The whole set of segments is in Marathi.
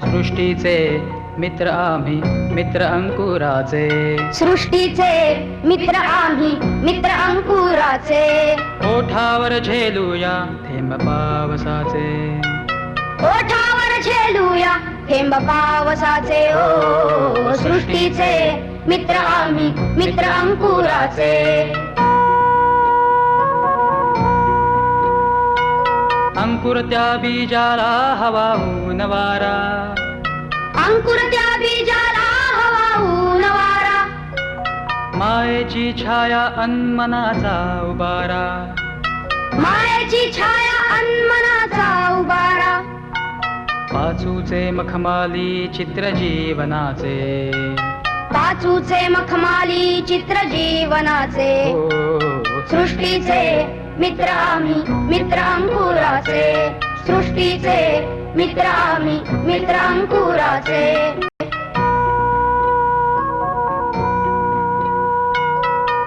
सृष्टीचे मित्र आम्ही मित्र अंकुराचे. सृष्टीचे मित्र आम्ही मित्र अंकुराचे. ओठावर झेलूया थेंब पावसाचे. ओठावर झेलूया थेंब पावसाचे. ओ सृष्टीचे मित्र आम्ही मित्र अंकुराचे. अंकुर त्या बीजाला हवा ऊन वारा. अंकुर त्या बीजाला हवा ऊन वारा. मायेची छाया अन्मनाचा उबारा. मायेची छाया अन्मनाचा उबारा. पाचूचे मखमाली चित्र जीवनाचे पाचूचे मखमाली चित्र जीवनाचे हो. सृष्टीचे मित्र मित्रांकुराचे सृष्टीचे मित्रामी मित्रांकुराचे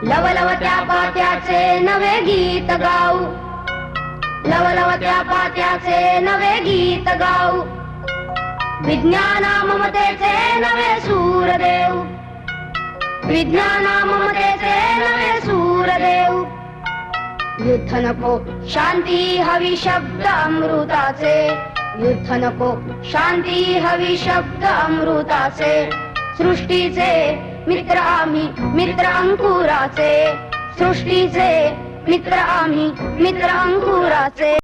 लवलवत्या पात्याचे नवे गीत गाऊ। लवलवत्या पात्याचे नवे गीत गाऊ। विज्ञाना ममतेचे नवे सूर देऊ। विज्ञाना ममतेचे युद्ध नको शांती हवी शब्द अमृताचे. युद्ध नको शांती हवी शब्द अमृताचे. सृष्टीचे मित्र आम्ही मित्र अंकुराचे. सृष्टीचे मित्र आम्ही मित्र अंकुराचे.